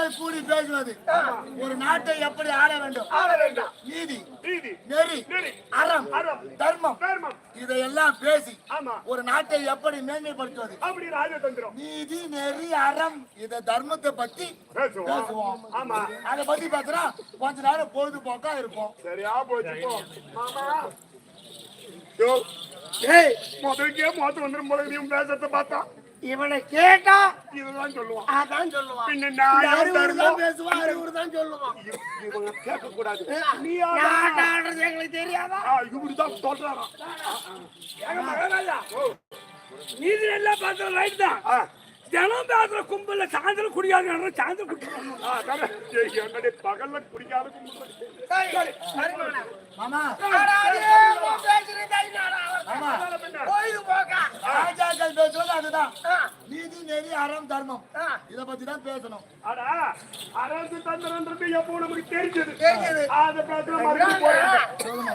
மக்கள் கூடி பேசுவது. ஒரு நாட்டை எப்படி ஆள வேண்டும்? நீதி நெறி அறம் அறம், தர்மம். தர்மம். இதையெல்லாம் பேசி ஆமா. ஒரு நாட்டை எப்படி மேன்மைப்படுத்துவது? அப்படி ராஜதந்திரம். நீதி நெறி அறம் இத தர்மத்தை பத்தி பேசுவோம். அதை பத்தி பேசுனா கொஞ்ச நேரம் பொழுதுபோக்கா இருப்போம். சரியா போச்சு முதலுக்கே மோத்த வந்துடும் போல நீ பேசுறத பார்த்தா. இவனை கேட்டா இதுதான் சொல்லுவான் அதான் சொல்லுவான் பேசுவான் அறிவுரை தான் சொல்லுவான் இவங்க கேட்க கூடாது நீ ஆடுறது எங்களுக்கு தெரியாதா இப்படிதான் சொல்றாரா நீதி நல்லா பேசுற ரைட் தான் தினம் பேசுற கும்பல்ல சாயந்தரம் குடிக்காது சாயந்தரம் குடிக்கணும் பகல்ல குடிக்காத கும்பல். மாமா மாமா பின்ன. ராஜாக்கள் பேசுவது அதுதான். நீதி நெறி அறம் தர்மம். இத பத்தி தான் பேசணும். அடா, அரசு தந்திரன்றது எப்போ நமக்கு தெரிஞ்சது. தெரிஞ்சது. அதை பேசுற. சொல்லு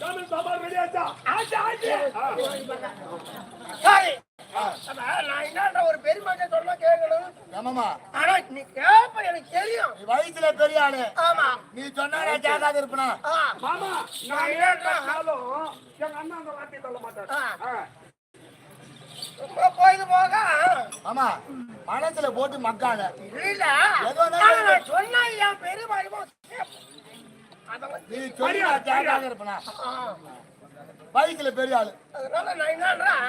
தமிழ் சபால் ரெடியாச்சா? ஆச்சு? ஆச்சு நான் என்னன்ற ஒரு பெருமாட்ட சொன்னா கேட்கணும் ஆனா நீ கேப்ப எனக்கு தெரியும். வயசுல பெரிய ஆளு. ஆமா. நீ சொன்னா நான் கேட்காத இருப்பனா? மாமா, நான் எங்க அண்ணா அந்த வார்த்தையை சொல்ல போக. மனசுல போட்டு மக்காத. இல்ல. சொன்னா என் அதெல்லாம் நீ சொல்லி நான் கேட்காத இருப்பனா? வயசுல பெரிய ஆளு. அதனால நான் என்னன்றேன்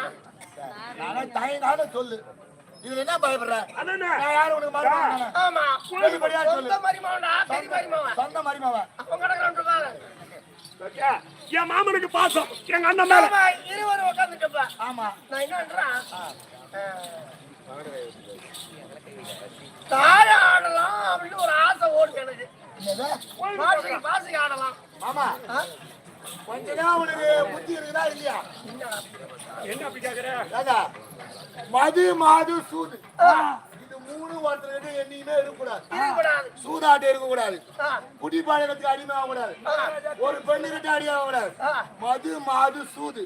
நானே தாயினால சொல்லு. இதுல என்ன பயப்படுற? நான் யாரும் உனக்கு மறுப்பாங்க ஆமா. வெளிப்படையா சொல்லு. சொந்த மரிமாவனா பெரிய சொந்த மருமவன் அவன் கிடக்கிறான் சரியா? என் மாமனுக்கு பாசம். எங்க அண்ணன் மேல. ஆமா இருவரும் உட்காந்துட்டுப்பா ஆமா. நான் என்னன்றேன் தாழ ஆடலாம் அப்படின்னு ஒரு ஆசை ஓடுது எனக்கு. பாசி ஆடலாம். மாமா. கொஞ்ச நாள் உனக்கு புத்தி இருக்குதா இல்லையா? என்ன அப்படி கேக்குற? ராஜா மது மாது சூது. இது மூணு ஒருத்தருக்கு என்னைக்குமே இருக்கக்கூடாது. சூதாட்டம் இருக்கக்கூடாது. ஆ, குடிப்பாளையத்துக்கு அடிமை ஆகக்கூடாது. ஒரு பெண்ணு கிட்ட அடி ஆகக்கூடாது. ஆ, மது மாது சூது.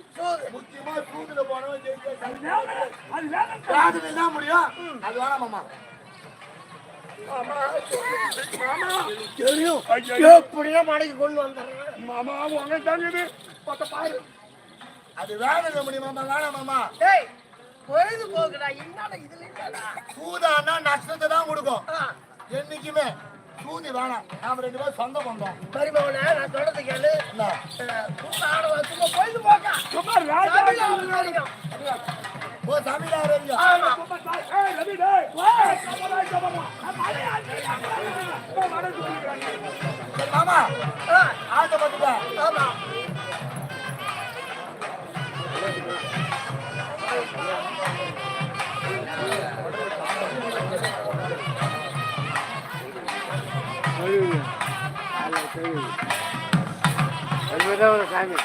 முக்கியமா சூதுல போனவன் ஜெயிக்க முடியும். அது வேணாம் மாமா. தெரியும் எப்படியா மடைக்கு கொண்டு வந்துடுறேன் மாமா உங்க தாங்குது பத்த பாரு அது வேணும் முடியும் மாமா வேணாம் மாமா டேய் பொழுது போகுடா என்னடா இதுல இல்லடா சூதான்னா நஷ்டத்தை தான் கொடுக்கும் என்னைக்குமே சூதி வேணாம் நாம ரெண்டு பேரும் சொந்த சரி மருமகனே நான் சொல்றது கேளு என்ன வச்சுக்கோ பொழுது போக்கா மாமா ஆ, ஆசைப்பட்டுட்டேன் ஆமா. சாமி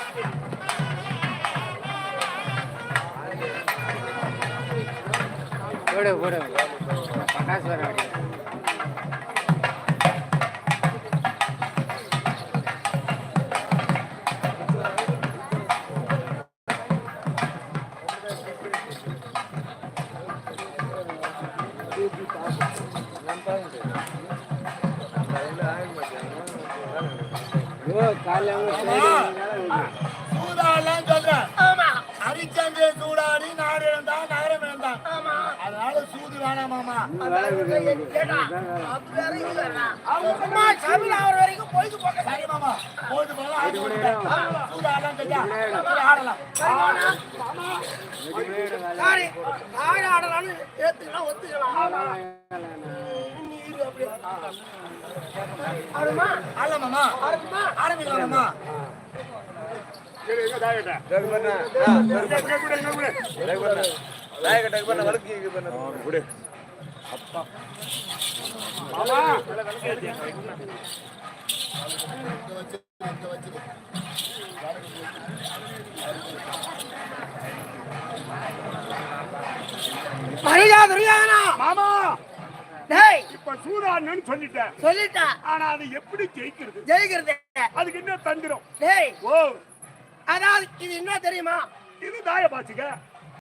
போடு போடு. பட்டாசு வர வேண்டிய சூதாடலாம் சொல்றேன் சூடாடி நாடு இழந்தான் நகரம் இழந்தான். அதனால சூது மாமா. கேட்டா ஆகிற வரைக்கும் பொழுது போக்க சரி மாமா. போயிட்டு போகலாம் ஆடலாம். சாரி ஆட ஆடலாம்னு ஏத்துக்கலாம் ஒத்துக்கலாம். ஆடுமா? ஆடலாம் ஆடுமா? ஆரம்பிக்கலாம் மாமா. கூட? மாமா. டேய். இப்ப சூதாடணும்னு சொல்லிட்டேன். சொல்லிட்டா ஆனா அதை எப்படி ஜெயிக்கிறது? ஜெயிக்கிறது அதுக்கு என்ன தந்திரம். டேய். ஓ. அதாவது இது என்ன தெரியுமா? இது தாய பாச்சுக்க